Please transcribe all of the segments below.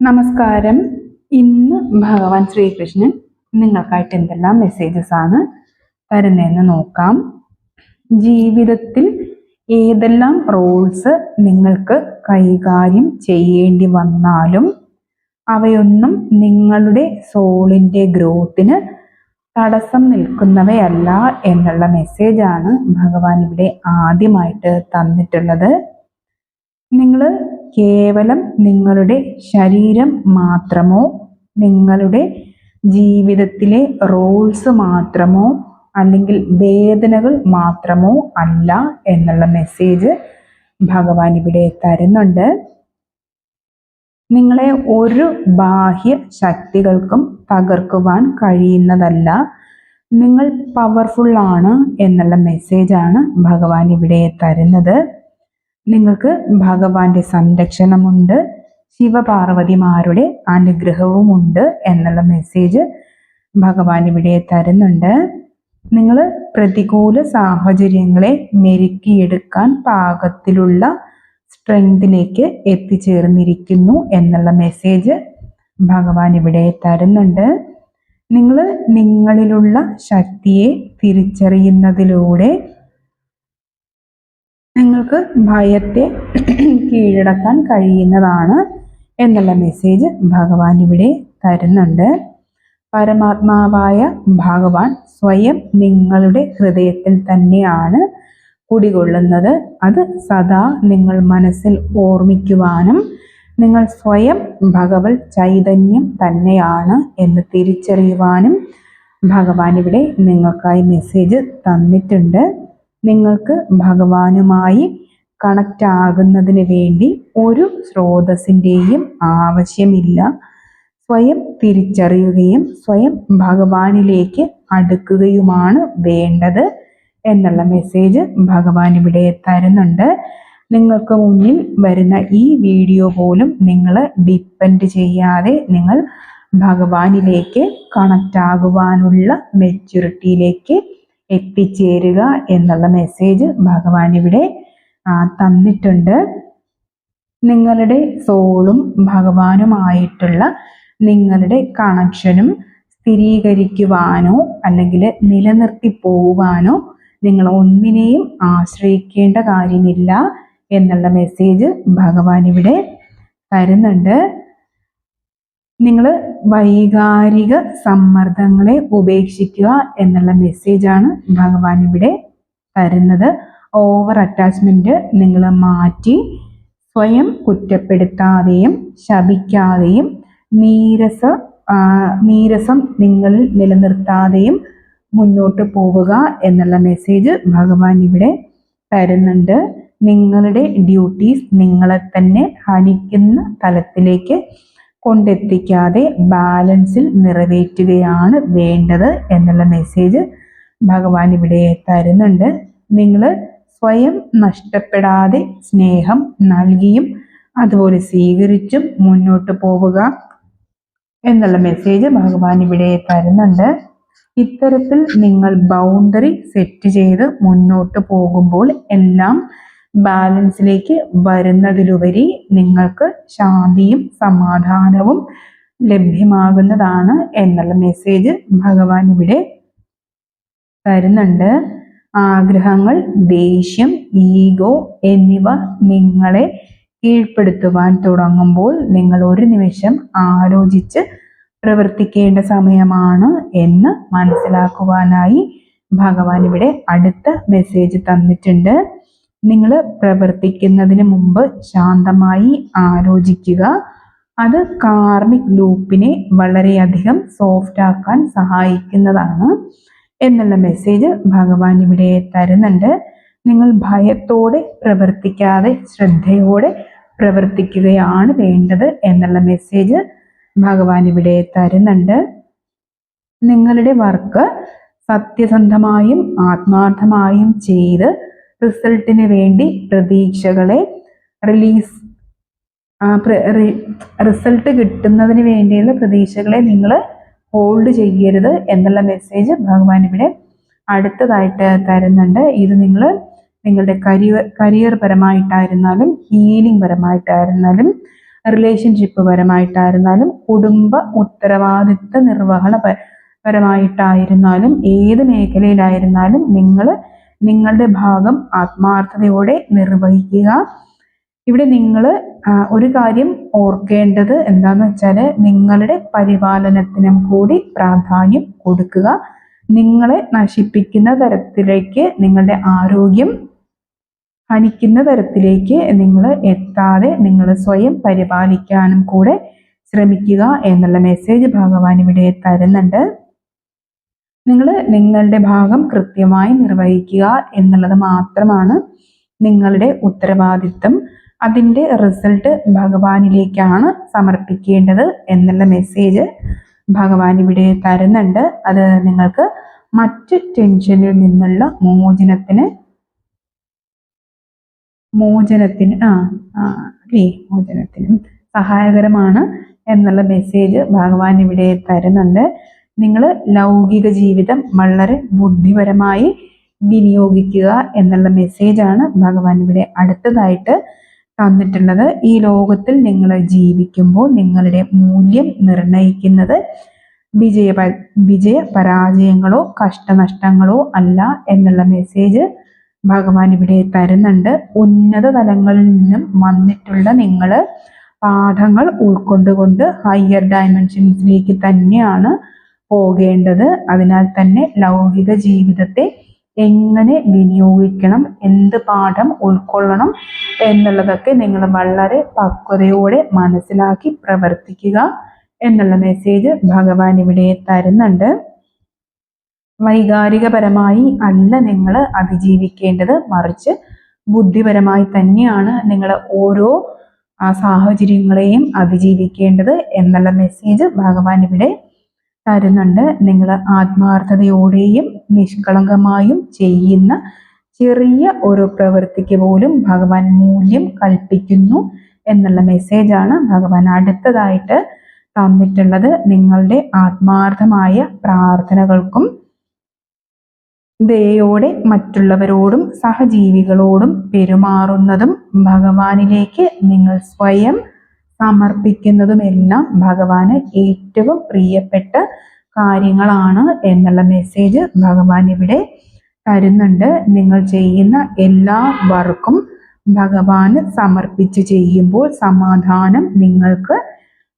നമസ്കാരം. ഇന്ന് ഭഗവാൻ ശ്രീകൃഷ്ണൻ നിങ്ങൾക്കായിട്ട് എന്തെല്ലാം മെസ്സേജസ് ആണ് തരുന്നതെന്ന് നോക്കാം. ജീവിതത്തിൽ ഏതെല്ലാം റോൾസ് നിങ്ങൾക്ക് കൈകാര്യം ചെയ്യേണ്ടി വന്നാലും അവയൊന്നും നിങ്ങളുടെ സോളിന്റെ ഗ്രോത്തിന് തടസ്സം നിൽക്കുന്നവയല്ല എന്നുള്ള മെസ്സേജാണ് ഭഗവാൻ ഇവിടെ ആദ്യമായിട്ട് തന്നിട്ടുള്ളത്. നിങ്ങൾ കേവലം നിങ്ങളുടെ ശരീരം മാത്രമോ? നിങ്ങളുടെ ജീവിതത്തിലെ റോൾസ് മാത്രമോ? അല്ലെങ്കിൽ വേദനകൾ മാത്രമോ അല്ല എന്നുള്ള മെസ്സേജ് ഭഗവാൻ ഇവിടെ തരുന്നുണ്ട്. നിങ്ങളെ ഒരു ബാഹ്യ ശക്തികൾക്കും തകർക്കുവാൻ കഴിയുന്നതല്ല. നിങ്ങൾ പവർഫുള്ളാണ് എന്നുള്ള മെസ്സേജാണ് ഭഗവാൻ ഇവിടെ തരുന്നത്. നിങ്ങൾക്ക് ഭഗവാന്റെ സംരക്ഷണമുണ്ട്. ശിവപാർവതിമാരുടെ അനുഗ്രഹവുമുണ്ട് എന്നുള്ള മെസ്സേജ് ഭഗവാൻ ഇവിടെ തരുന്നുണ്ട്. നിങ്ങൾ പ്രതികൂല സാഹചര്യങ്ങളെ മെരുക്കിയെടുക്കാൻ പാകത്തിലുള്ള സ്ട്രെങ്തിലേക്ക് എത്തിച്ചേർന്നിരിക്കുന്നു എന്നുള്ള മെസ്സേജ് ഭഗവാൻ ഇവിടെ തരുന്നുണ്ട്. നിങ്ങൾ നിങ്ങളിലുള്ള ശക്തിയെ തിരിച്ചറിയുന്നതിലൂടെ നിങ്ങൾക്ക് ഭയത്തെ കീഴടക്കാൻ കഴിയുന്നതാണ് എന്നുള്ള മെസ്സേജ് ഭഗവാൻ ഇവിടെ തരുന്നുണ്ട്. പരമാത്മാവായ ഭഗവാൻ സ്വയം നിങ്ങളുടെ ഹൃദയത്തിൽ തന്നെയാണ് കുടികൊള്ളുന്നത്. അത് സദാ നിങ്ങൾ മനസ്സിൽ ഓർമ്മിക്കുവാനും നിങ്ങൾ സ്വയം ഭഗവത് ചൈതന്യം തന്നെയാണ് എന്ന് തിരിച്ചറിയുവാനും ഭഗവാൻ ഇവിടെ നിങ്ങൾക്കായി മെസ്സേജ് തന്നിട്ടുണ്ട്. നിങ്ങൾക്ക് ഭഗവാനുമായി കണക്റ്റ് ആകുന്നതിന് വേണ്ടി ഒരു സ്രോതസ്സിന്റെയും ആവശ്യമില്ല. സ്വയം തിരിച്ചറിയുകയും സ്വയം ഭഗവാനിലേക്ക് അടുക്കുകയുമാണ് വേണ്ടത് എന്നുള്ള മെസ്സേജ് ഭഗവാൻ ഇവിടെ തരുന്നുണ്ട്. നിങ്ങൾക്ക് മുന്നിൽ വരുന്ന ഈ വീഡിയോ പോലും നിങ്ങൾ ഡിപ്പെൻഡ് ചെയ്യാതെ നിങ്ങൾ ഭഗവാനിലേക്ക് കണക്റ്റ് ആകുവാനുള്ള മെച്യൂരിറ്റിയിലേക്ക് എത്തിച്ചേരുക എന്നുള്ള മെസ്സേജ് ഭഗവാൻ ഇവിടെ തന്നിട്ടുണ്ട്. നിങ്ങളുടെ സോളും ഭഗവാനുമായിട്ടുള്ള നിങ്ങളുടെ കണക്ഷനും സ്ഥിരീകരിക്കുവാനോ അല്ലെങ്കിൽ നിലനിർത്തി പോവാനോ നിങ്ങൾ ഒന്നിനെയും ആശ്രയിക്കേണ്ട കാര്യമില്ല എന്നുള്ള മെസ്സേജ് ഭഗവാൻ ഇവിടെ തരുന്നുണ്ട്. നിങ്ങൾ വൈകാരിക സമ്മർദ്ദങ്ങളെ ഉപേക്ഷിക്കുക എന്നുള്ള മെസ്സേജാണ് ഭഗവാൻ ഇവിടെ തരുന്നത്. ഓവർ അറ്റാച്ച്മെന്റ് നിങ്ങൾ മാറ്റി സ്വയം കുറ്റപ്പെടുത്താതെയും ശപിക്കാതെയും നീരസ നീരസം നിങ്ങളിൽ നിലനിർത്താതെയും മുന്നോട്ട് പോവുക എന്നുള്ള മെസ്സേജ് ഭഗവാൻ ഇവിടെ തരുന്നുണ്ട്. നിങ്ങളുടെ ഡ്യൂട്ടീസ് നിങ്ങളെ തന്നെ ഹനിക്കുന്ന തലത്തിലേക്ക് കൊണ്ടെത്തിക്കാതെ ബാലൻസിൽ നിറവേറ്റുകയാണ് വേണ്ടത് എന്നുള്ള മെസ്സേജ് ഭഗവാൻ ഇവിടെ തരുന്നുണ്ട്. നിങ്ങൾ സ്വയം നഷ്ടപ്പെടാതെ സ്നേഹം നൽകിയും അതുപോലെ സ്വീകരിച്ചും മുന്നോട്ട് പോവുക എന്നുള്ള മെസ്സേജ് ഭഗവാൻ ഇവിടെ തരുന്നുണ്ട്. ഇത്തരത്തിൽ നിങ്ങൾ ബൗണ്ടറി സെറ്റ് ചെയ്ത് മുന്നോട്ട് പോകുമ്പോൾ എല്ലാം ബാലൻസിലേക്ക് വരുന്നതിലുപരി നിങ്ങൾക്ക് ശാന്തിയും സമാധാനവും ലഭ്യമാകുന്നതാണ് എന്നുള്ള മെസ്സേജ് ഭഗവാൻ ഇവിടെ തരുന്നുണ്ട്. ആഗ്രഹങ്ങൾ ദേഷ്യം ഈഗോ എന്നിവ നിങ്ങളെ കീഴ്പ്പെടുത്തുവാൻ തുടങ്ങുമ്പോൾ നിങ്ങൾ ഒരു നിമിഷം ആലോചിച്ച് പ്രവർത്തിക്കേണ്ട സമയമാണ് എന്ന് മനസ്സിലാക്കുവാനായി ഭഗവാൻ ഇവിടെ അടുത്ത മെസ്സേജ് തന്നിട്ടുണ്ട്. നിങ്ങൾ പ്രവർത്തിക്കുന്നതിന് മുമ്പ് ശാന്തമായി ആലോചിക്കുക. അത് കാർമിക് ലൂപ്പിനെ വളരെയധികം സോഫ്റ്റ് ആക്കാൻ സഹായിക്കുന്നതാണ് എന്നുള്ള മെസ്സേജ് ഭഗവാൻ ഇവിടെ തരുന്നുണ്ട്. നിങ്ങൾ ഭയത്തോടെ പ്രവർത്തിക്കാതെ ശ്രദ്ധയോടെ പ്രവർത്തിക്കുകയാണ് വേണ്ടത് എന്നുള്ള മെസ്സേജ് ഭഗവാൻ ഇവിടെ തരുന്നുണ്ട്. നിങ്ങളുടെ വർക്ക് സത്യസന്ധമായും ആത്മാർത്ഥമായും ചെയ്ത് റിസൾട്ടിന് വേണ്ടി പ്രതീക്ഷകളെ റിലീസ് റിസൾട്ട് കിട്ടുന്നതിന് വേണ്ടിയുള്ള പ്രതീക്ഷകളെ നിങ്ങൾ ഹോൾഡ് ചെയ്യരുത് എന്നുള്ള മെസ്സേജ് ഭഗവാൻ ഇവിടെ അടുത്തതായിട്ട് തരുന്നുണ്ട്. ഇത് നിങ്ങൾ നിങ്ങളുടെ കരിയർ കരിയർ പരമായിട്ടായിരുന്നാലും ഹീലിംഗ് പരമായിട്ടായിരുന്നാലും റിലേഷൻഷിപ്പ് പരമായിട്ടായിരുന്നാലും കുടുംബ ഉത്തരവാദിത്വ നിർവഹണ പരമായിട്ടായിരുന്നാലും ഏത് മേഖലയിലായിരുന്നാലും നിങ്ങൾ നിങ്ങളുടെ ഭാഗം ആത്മാർത്ഥതയോടെ നിർവഹിക്കുക. ഇവിടെ നിങ്ങൾ ഒരു കാര്യം ഓർക്കേണ്ടത് എന്താന്ന് വെച്ചാൽ നിങ്ങളുടെ പരിപാലനത്തിനും കൂടി പ്രാധാന്യം കൊടുക്കുക. നിങ്ങളെ നശിപ്പിക്കുന്ന തരത്തിലേക്ക് നിങ്ങളുടെ ആരോഗ്യം ഹനിക്കുന്ന തരത്തിലേക്ക് നിങ്ങൾ എത്താതെ നിങ്ങൾ സ്വയം പരിപാലിക്കാനും കൂടെ ശ്രമിക്കുക എന്നുള്ള മെസ്സേജ് ഭഗവാൻ ഇവിടെ തരുന്നുണ്ട്. നിങ്ങൾ നിങ്ങളുടെ ഭാഗം കൃത്യമായി നിർവഹിക്കുക എന്നുള്ളത് മാത്രമാണ് നിങ്ങളുടെ ഉത്തരവാദിത്തം അതിന്റെ റിസൾട്ട് ഭഗവാനിലേക്കാണ് സമർപ്പിക്കേണ്ടത് എന്നുള്ള മെസ്സേജ് ഭഗവാൻ ഇവിടെ തരുന്നുണ്ട്. അത് നിങ്ങൾക്ക് മറ്റ് ടെൻഷനിൽ നിന്നുള്ള മോചനത്തിന് മോചനത്തിന് ആ, അല്ലേ മോചനത്തിനും സഹായകരമാണ് എന്നുള്ള മെസ്സേജ് ഭഗവാൻ ഇവിടെ തരുന്നുണ്ട്. നിങ്ങൾ ലൗകിക ജീവിതം വളരെ ബുദ്ധിപരമായി വിനിയോഗിക്കുക എന്നുള്ള മെസ്സേജാണ് ഭഗവാൻ ഇവിടെ അടുത്തതായിട്ട് തന്നിട്ടുള്ളത്. ഈ ലോകത്തിൽ നിങ്ങൾ ജീവിക്കുമ്പോൾ നിങ്ങളുടെ മൂല്യം നിർണയിക്കുന്നത് വിജയ വിജയ പരാജയങ്ങളോ കഷ്ടനഷ്ടങ്ങളോ അല്ല എന്നുള്ള മെസ്സേജ് ഭഗവാൻ ഇവിടെ തരുന്നുണ്ട്. ഉന്നത തലങ്ങളിൽ നിന്നും വന്നിട്ടുള്ള നിങ്ങൾ പാഠങ്ങൾ ഉൾക്കൊണ്ടുകൊണ്ട് ഹയർ ഡയമെൻഷൻസിലേക്ക് തന്നെയാണ് പോകേണ്ടത്. അതിനാൽ തന്നെ ലൗകിക ജീവിതത്തെ എങ്ങനെ വിനിയോഗിക്കണം എന്ത് പാഠം ഉൾക്കൊള്ളണം എന്നുള്ളതൊക്കെ നിങ്ങൾ വളരെ പക്വതയോടെ മനസ്സിലാക്കി പ്രവർത്തിക്കുക എന്നുള്ള മെസ്സേജ് ഭഗവാൻ ഇവിടെ തരുന്നുണ്ട്. വൈകാരികപരമായി അല്ല നിങ്ങൾ അതിജീവിക്കേണ്ടത് മറിച്ച് ബുദ്ധിപരമായി തന്നെയാണ് നിങ്ങൾ ഓരോ സാഹചര്യങ്ങളെയും അതിജീവിക്കേണ്ടത് എന്നുള്ള മെസ്സേജ് ഭഗവാൻ ഇവിടെ തരുന്നുണ്ട്. നിങ്ങൾ ആത്മാർത്ഥതയോടെയും നിഷ്കളങ്കമായും ചെയ്യുന്ന ചെറിയ ഒരു പ്രവൃത്തിക്ക് പോലും ഭഗവാൻ മൂല്യം കൽപ്പിക്കുന്നു എന്നുള്ള മെസ്സേജാണ് ഭഗവാൻ അടുത്തതായിട്ട് തന്നിട്ടുള്ളത്. നിങ്ങളുടെ ആത്മാർത്ഥമായ പ്രാർത്ഥനകൾക്കും ദയോടെ മറ്റുള്ളവരോടും സഹജീവികളോടും പെരുമാറുന്നതും ഭഗവാനിലേക്ക് നിങ്ങൾ സ്വയം സമർപ്പിക്കുന്നതുമെല്ലാം ഭഗവാന് ഏറ്റവും പ്രിയപ്പെട്ട കാര്യങ്ങളാണ് എന്നുള്ള മെസ്സേജ് ഭഗവാൻ ഇവിടെ തരുന്നുണ്ട്. നിങ്ങൾ ചെയ്യുന്ന എല്ലാ വർക്കും ഭഗവാന് സമർപ്പിച്ച് ചെയ്യുമ്പോൾ സമാധാനം നിങ്ങൾക്ക്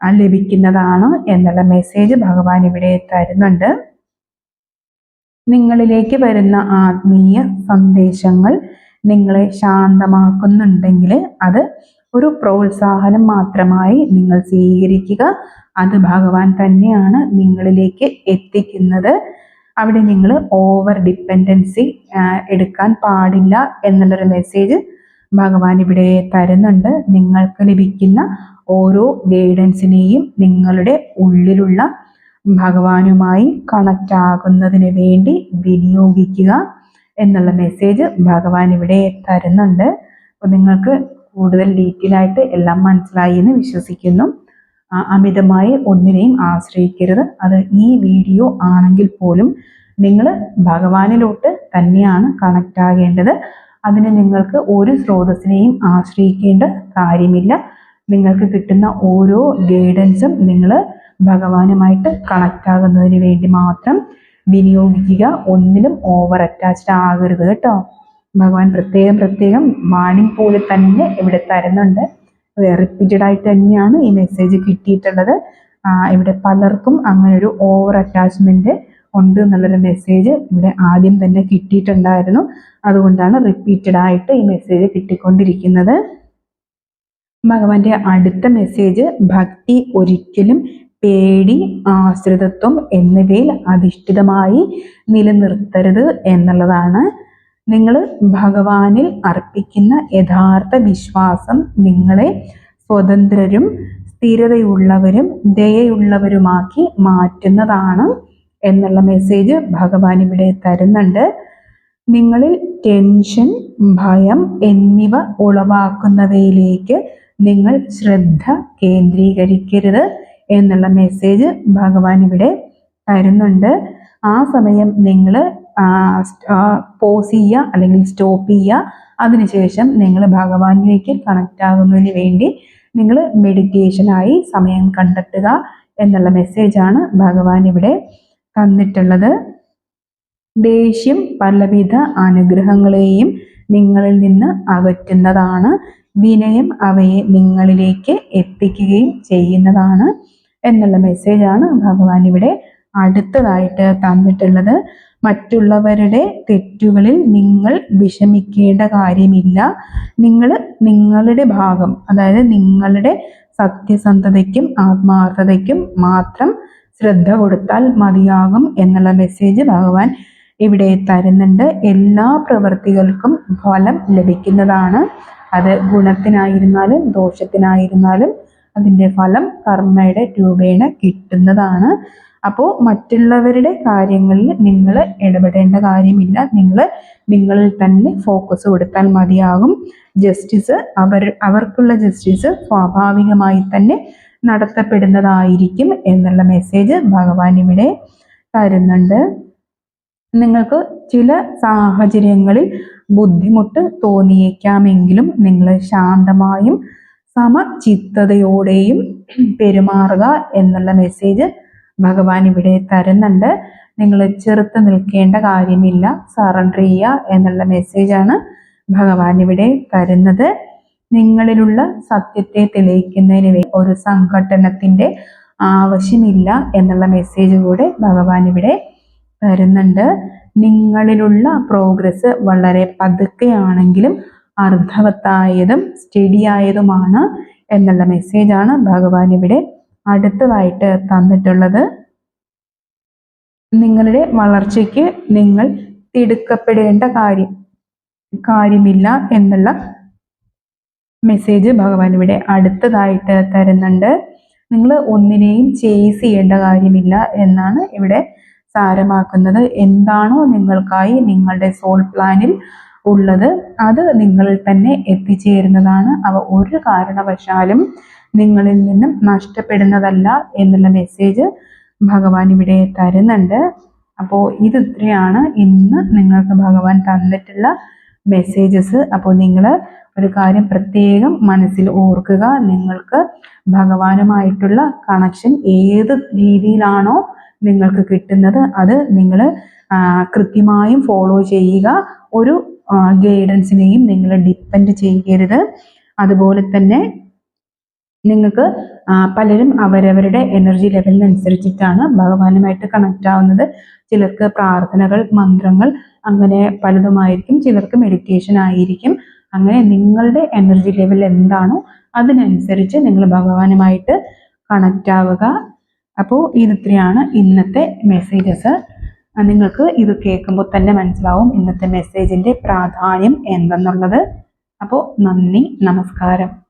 ലഭിക്കുന്നതാണ് എന്നുള്ള മെസ്സേജ് ഭഗവാൻ ഇവിടെ തരുന്നുണ്ട്. നിങ്ങളിലേക്ക് വരുന്ന ആത്മീയ സന്ദേശങ്ങൾ നിങ്ങളെ ശാന്തമാക്കുന്നുണ്ടെങ്കിൽ അത് ഒരു പ്രോത്സാഹനം മാത്രമായി നിങ്ങൾ സ്വീകരിക്കുക. അത് ഭഗവാൻ തന്നെയാണ് നിങ്ങളിലേക്ക് എത്തിക്കുന്നത്. അവിടെ നിങ്ങൾ ഓവർ ഡിപ്പെൻഡൻസി എടുക്കാൻ പാടില്ല എന്നുള്ളൊരു മെസ്സേജ് ഭഗവാൻ ഇവിടെ തരുന്നുണ്ട്. നിങ്ങൾക്ക് ലഭിക്കുന്ന ഓരോ ഗൈഡൻസിനെയും നിങ്ങളുടെ ഉള്ളിലുള്ള ഭഗവാനുമായി കണക്റ്റ് ആകുന്നതിന് വേണ്ടി വിനിയോഗിക്കുക എന്നുള്ള മെസ്സേജ് ഭഗവാൻ ഇവിടെ തരുന്നുണ്ട്. അപ്പോൾ നിങ്ങൾക്ക് കൂടുതൽ ഡീറ്റെയിൽ ആയിട്ട് എല്ലാം മനസ്സിലായി എന്ന് വിശ്വസിക്കുന്നു. അമിതമായി ഒന്നിനെയും ആശ്രയിക്കരുത്. അത് ഈ വീഡിയോ ആണെങ്കിൽ പോലും നിങ്ങൾ ഭഗവാനിലോട്ട് തന്നെയാണ് കണക്റ്റ് ആകേണ്ടത്. അതിന് നിങ്ങൾക്ക് ഒരു സ്രോതസ്സിനെയും ആശ്രയിക്കേണ്ട കാര്യമില്ല. നിങ്ങൾക്ക് കിട്ടുന്ന ഓരോ ഗൈഡൻസും നിങ്ങൾ ഭഗവാനുമായിട്ട് കണക്റ്റ് ആകുന്നതിന് വേണ്ടി മാത്രം വിനിയോഗിക്കുക. ഒന്നിലും ഓവർ അറ്റാച്ച്ഡ് ആകരുത് കേട്ടോ. ഭഗവാൻ പ്രത്യേകം പ്രത്യേകം വാണിംഗ് പോലെ തന്നെ ഇവിടെ തരുന്നുണ്ട്. റിപ്പീറ്റഡ് ആയിട്ട് തന്നെയാണ് ഈ മെസ്സേജ് കിട്ടിയിട്ടുള്ളത്. ഇവിടെ പലർക്കും അങ്ങനെ ഒരു ഓവർ അറ്റാച്ച്മെന്റ് ഉണ്ട് എന്നുള്ളൊരു മെസ്സേജ് ഇവിടെ ആദ്യം തന്നെ കിട്ടിയിട്ടുണ്ടായിരുന്നു. അതുകൊണ്ടാണ് റിപ്പീറ്റഡ് ആയിട്ട് ഈ മെസ്സേജ് കിട്ടിക്കൊണ്ടിരിക്കുന്നത്. ഭഗവാന്റെ അടുത്ത മെസ്സേജ് ഭക്തി ഒരിക്കലും പേടി ആശ്രിതത്വം എന്നിവയിൽ അധിഷ്ഠിതമായി നിലനിർത്തരുത് എന്നുള്ളതാണ്. നിങ്ങൾ ഭഗവാനിൽ അർപ്പിക്കുന്ന യഥാർത്ഥ വിശ്വാസം നിങ്ങളെ സ്വതന്ത്രരും സ്ഥിരതയുള്ളവരും ദയയുള്ളവരുമാക്കി മാറ്റുന്നതാണ് എന്നുള്ള മെസ്സേജ് ഭഗവാൻ ഇവിടെ തരുന്നുണ്ട്. നിങ്ങളിൽ ടെൻഷൻ ഭയം എന്നിവ ഉളവാക്കുന്നവയിലേക്ക് നിങ്ങൾ ശ്രദ്ധ കേന്ദ്രീകരിക്കരുത് എന്നുള്ള മെസ്സേജ് ഭഗവാൻ ഇവിടെ തരുന്നുണ്ട്. ആ സമയം നിങ്ങൾ പോസ് ചെയ്യുക അല്ലെങ്കിൽ സ്റ്റോപ്പ് ചെയ്യുക. അതിനുശേഷം നിങ്ങൾ ഭഗവാനിലേക്ക് കണക്റ്റ് ആകുന്നതിന് വേണ്ടി നിങ്ങൾ മെഡിറ്റേഷനായി സമയം കണ്ടെത്തുക എന്നുള്ള മെസ്സേജാണ് ഭഗവാൻ ഇവിടെ തന്നിട്ടുള്ളത്. ദേഷ്യം പലവിധ അനുഗ്രഹങ്ങളെയും നിങ്ങളിൽ നിന്ന് അകറ്റുന്നതാണ്. വിനയം അവയെ നിങ്ങളിലേക്ക് എത്തിക്കുകയും ചെയ്യുന്നതാണ് എന്നുള്ള മെസ്സേജാണ് ഭഗവാൻ ഇവിടെ അടുത്തതായിട്ട് തന്നിട്ടുള്ളത്. മറ്റുള്ളവരുടെ തെറ്റുകളിൽ നിങ്ങൾ വിഷമിക്കേണ്ട കാര്യമില്ല. നിങ്ങൾ നിങ്ങളുടെ ഭാഗം അതായത് നിങ്ങളുടെ സത്യസന്ധതയ്ക്കും ആത്മാർത്ഥതയ്ക്കും മാത്രം ശ്രദ്ധ കൊടുത്താൽ മതിയാകും എന്നുള്ള മെസ്സേജ് ഭഗവാൻ ഇവിടെ തരുന്നുണ്ട്. എല്ലാ പ്രവൃത്തികൾക്കും ഫലം ലഭിക്കുന്നതാണ്. അത് ഗുണത്തിനായിരുന്നാലും ദോഷത്തിനായിരുന്നാലും അതിന്റെ ഫലം കർമ്മയുടെ രൂപേണ കിട്ടുന്നതാണ്. അപ്പോൾ മറ്റുള്ളവരുടെ കാര്യങ്ങളിൽ നിങ്ങൾ ഇടപെടേണ്ട കാര്യമില്ല. നിങ്ങൾ നിങ്ങളിൽ തന്നെ ഫോക്കസ് കൊടുത്താൽ മതിയാകും. ജസ്റ്റിസ് അവർ അവർക്കുള്ള ജസ്റ്റിസ് സ്വാഭാവികമായി തന്നെ നടത്തപ്പെടുന്നതായിരിക്കും എന്നുള്ള മെസ്സേജ് ഭഗവാൻ ഇവിടെ തരുന്നുണ്ട്. നിങ്ങൾക്ക് ചില സാഹചര്യങ്ങളിൽ ബുദ്ധിമുട്ട് തോന്നിയേക്കാമെങ്കിലും നിങ്ങൾ ശാന്തമായും സമചിത്തതയോടെയും പെരുമാറുക എന്നുള്ള മെസ്സേജ് ഭഗവാൻ ഇവിടെ തരുന്നുണ്ട്. നിങ്ങൾ ചെറുത്ത് നിൽക്കേണ്ട കാര്യമില്ല സറണ്ടർ ചെയ്യുക എന്നുള്ള മെസ്സേജാണ് ഭഗവാൻ ഇവിടെ തരുന്നത്. നിങ്ങളിലുള്ള സത്യത്തെ തെളിയിക്കുന്നതിന് ഒരു സംഘടനത്തിന്റെ ആവശ്യമില്ല എന്നുള്ള മെസ്സേജ് കൂടെ ഭഗവാൻ ഇവിടെ തരുന്നുണ്ട്. നിങ്ങളിലുള്ള പ്രോഗ്രസ് വളരെ പതുക്കെയാണെങ്കിലും അർത്ഥവത്തായതും സ്റ്റഡിയായതുമാണ് എന്നുള്ള മെസ്സേജാണ് ഭഗവാൻ ഇവിടെ അടുത്തതായിട്ട് തന്നിട്ടുള്ളത്. നിങ്ങളുടെ വളർച്ചയ്ക്ക് നിങ്ങൾ തിടുക്കപ്പെടേണ്ട കാര്യം കാര്യമില്ല എന്നുള്ള മെസ്സേജ് ഭഗവാൻ ഇവിടെ അടുത്തതായിട്ട് തരുന്നുണ്ട്. നിങ്ങൾ ഒന്നിനെയും ചേസ് ചെയ്യേണ്ട കാര്യമില്ല എന്നാണ് ഇവിടെ സാരമാക്കുന്നത്. എന്താണോ നിങ്ങൾക്കായി നിങ്ങളുടെ സോൾ പ്ലാനിൽ ഉള്ളത് അത് നിങ്ങളിൽ തന്നെ എത്തിച്ചേരുന്നതാണ്. അവ ഒരു കാരണവശാലും നിങ്ങളിൽ നിന്നും നഷ്ടപ്പെടുന്നതല്ല എന്നുള്ള മെസ്സേജ് ഭഗവാൻ ഇവിടെ തരുന്നുണ്ട്. അപ്പോൾ ഇത് ഇത്രയാണ് ഇന്ന് നിങ്ങൾക്ക് ഭഗവാൻ തന്നിട്ടുള്ള മെസ്സേജസ് അപ്പോൾ നിങ്ങൾ ഒരു കാര്യം പ്രത്യേകം മനസ്സിൽ ഓർക്കുക. നിങ്ങൾക്ക് ഭഗവാനുമായിട്ടുള്ള കണക്ഷൻ ഏത് രീതിയിലാണോ നിങ്ങൾക്ക് കിട്ടുന്നത് അത് നിങ്ങൾ കൃത്യമായും ഫോളോ ചെയ്യുക. ഒരു ഗൈഡൻസിനെയും നിങ്ങൾ ഡിപ്പെൻഡ് ചെയ്യരുത്. അതുപോലെ തന്നെ നിങ്ങൾക്ക് പലരും അവരവരുടെ എനർജി ലെവലിനനുസരിച്ചിട്ടാണ് ഭഗവാനുമായിട്ട് കണക്റ്റ് ആവുന്നത്. ചിലർക്ക് പ്രാർത്ഥനകൾ മന്ത്രങ്ങൾ അങ്ങനെ പലതുമായിരിക്കും. ചിലർക്ക് മെഡിറ്റേഷൻ ആയിരിക്കും. അങ്ങനെ നിങ്ങളുടെ എനർജി ലെവൽ എന്താണോ അതിനനുസരിച്ച് നിങ്ങൾ ഭഗവാനുമായിട്ട് കണക്റ്റ് ആവുക. അപ്പോൾ ഇതിത്രയാണ് ഇന്നത്തെ മെസ്സേജസ് നിങ്ങൾക്ക് ഇത് കേൾക്കുമ്പോൾ തന്നെ മനസ്സിലാവും ഇന്നത്തെ മെസ്സേജിന്റെ പ്രാധാന്യം എന്തെന്നുള്ളത്. അപ്പോൾ നന്ദി നമസ്കാരം.